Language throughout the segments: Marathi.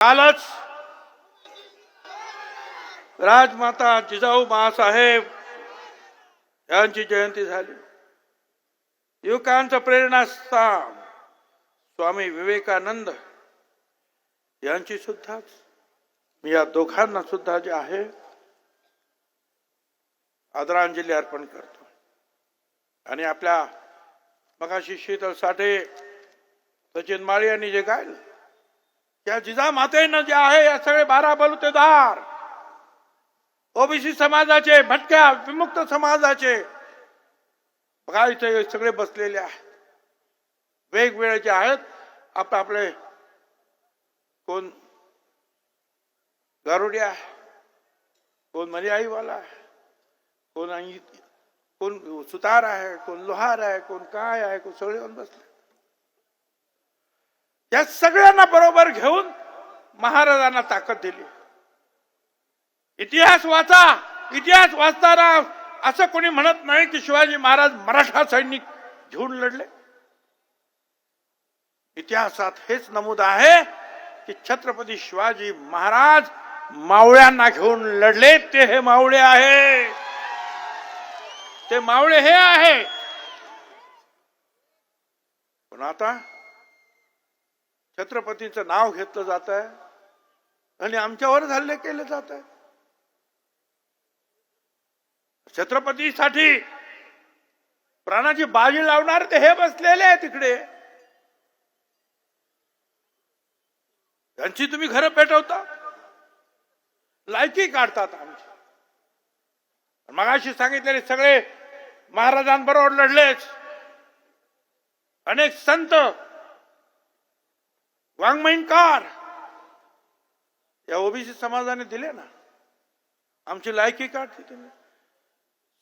कालच राजमाता जिजाऊ बाळासाहेब यांची जयंती झाली. युवकांचा प्रेरणास्थान स्वामी विवेकानंद यांची सुद्धाच मी या दोघांना सुद्धा जे आहे आदरांजली अर्पण करतो. आणि आपल्या मगाशी शीतल साठे सचिन माळी यांनी जे गायलं त्या जिजामातेनं जे आहे या सगळे बारा बलुतेदार। ओबीसी समाजाचे भटक्या विमुक्त समाजाचे। बघा इथे सगळे बसलेले आहेत. वेगवेगळ्याचे जे आहेत आप आपले कोण गारुड्या आहे कोण मर्याईवाला आहे कोण आई कोण सुतार आहे कोण लोहार आहे कोण काय आहे कोण सगळे येऊन बसले. या सगळ्यांना बरोबर घेऊन महाराजांना ताकद दिली. इतिहास वाचा इतिहास वाचताना असं कोणी म्हणत नाही की शिवाजी महाराज मराठा सैनिक घेऊन लढले. इतिहासात हेच नमूद आहे की छत्रपती शिवाजी महाराज मावळ्यांना घेऊन लढले. ते हे मावळे आहे. ते मावळे हे आहे. पण आता छत्रपतीचं नाव घेतलं जात आहे आणि आमच्यावर हल्ले केले जात आहे छत्रपतीसाठी प्राणाची बाजी लावणार ते हे बसलेले आहे तिकडे त्यांची तुम्ही घरं पेटवता? लायकी काढतात आमची. मगाशी सांगितलेले सगळे महाराजांबरोबर लढलेच. अनेक संत वाङ्मयीनकार. या ओबीसी समाजाने दिले ना. आमची लायकी काढते तुम्ही.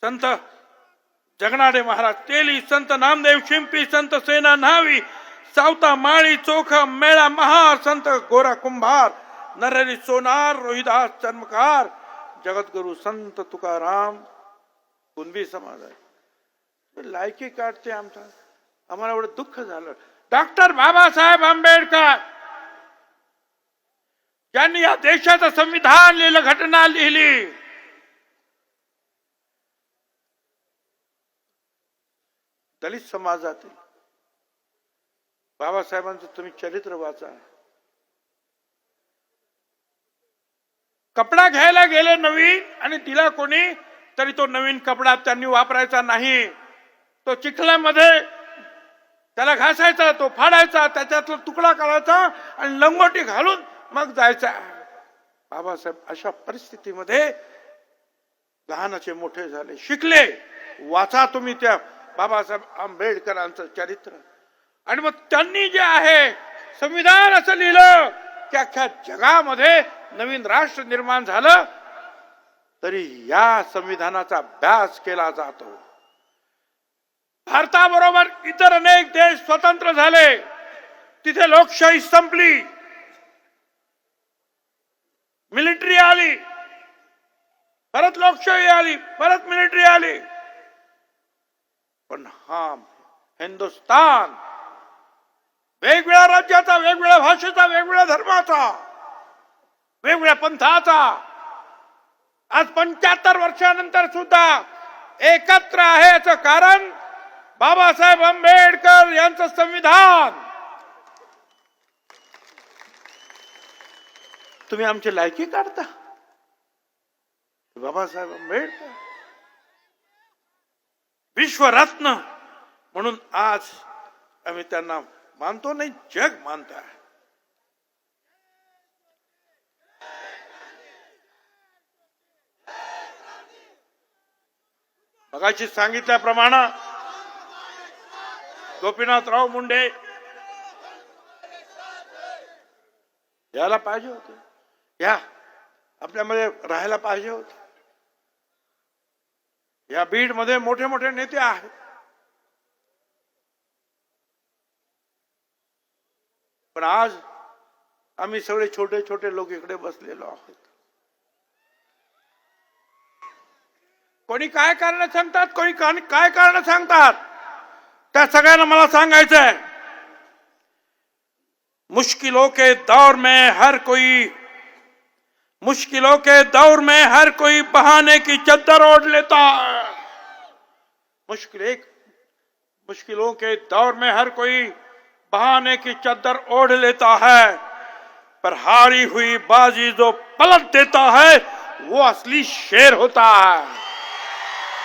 संत जगनाडे महाराज तेली संत नामदेव शिंपी संत सेना न्हावी सावता माळी चोखा मेळा महार संत गोरा कुंभार नरहरी सोनार रोहिदास चर्मकार जगद्गुरु संत तुकाराम कुणबी समाज आहे. लायकी काढते आमचा. आम्हाला एवढं दुःख झालं. डॉक्टर बाबासाहेब आंबेडकर ज्यांनी या देशाचं संविधान लिहिलं घटना लिहिली. दलित समाजातील बाबासाहेबांचं तुम्ही चरित्र वाचा. कपडा घ्यायला गेले नवीन आणि दिला कोणी तरी तो नवीन कपडा त्यांनी वापरायचा नाही. तो चिखलामध्ये त्याला घासायचा तो फाडायचा त्याच्यातला तुकडा काढायचा आणि लंगोटी घालून मग जायचा. बाबासाहेब अशा परिस्थितीमध्ये लहानाचे मोठे झाले शिकले. वाचा तुम्ही त्या बाबासाहेब आंबेडकरांचं चरित्र. आणि मग त्यांनी जे आहे संविधान असं लिहिलं की अख्ख्या जगामध्ये नवीन राष्ट्र निर्माण झालं तरी या संविधानाचा अभ्यास केला जातो. भारताबरोबर इतर अनेक देश स्वतंत्र झाले. तिथे लोकशाही संपली. मिलिटरी आली. परत लोकशाही आली परत मिलिटरी आली. पण हा हिंदुस्तान वेगवेगळ्या राज्याचा वेगवेगळ्या भाषेचा वेगवेगळ्या धर्माचा वेगवेगळ्या पंथाचा आज पंच्याहत्तर वर्षानंतर सुद्धा एकत्र आहे याचं कारण बाबासाहेब आंबेडकर यांचं संविधान. तुम्ही आमची लायकी काढता. बाबासाहेब आंबेडकर. विश्वरत्न म्हणून आज आम्ही त्यांना मानतो नाही जग मानत मगाशी सांगितल्याप्रमाणे गोपीनाथराव मुंडे यायला पाहिजे होते. या आपल्यामध्ये राहायला पाहिजे होत. या बीडमध्ये मोठे मोठे नेते आहेत. पण आज आम्ही सगळे छोटे छोटे लोक इकडे बसलेलो आहोत. कोणी काय कारण सांगतात? कोणी काय कारण सांगतात? त्या सगळ्यांना मला सांगायचंय. मुश्किलों के दौर में हर कोई मुश्किलों के दौर में हर कोई बहाने की चद्दर ओढ़ लेता है। मुश्किल एक, मुश्किलों के दौर में हर कोई बहाने की चद्दर ओढ़ लेता है, पर हारी हुई बाजी जो पलट देता है, वो असली शेर होता है।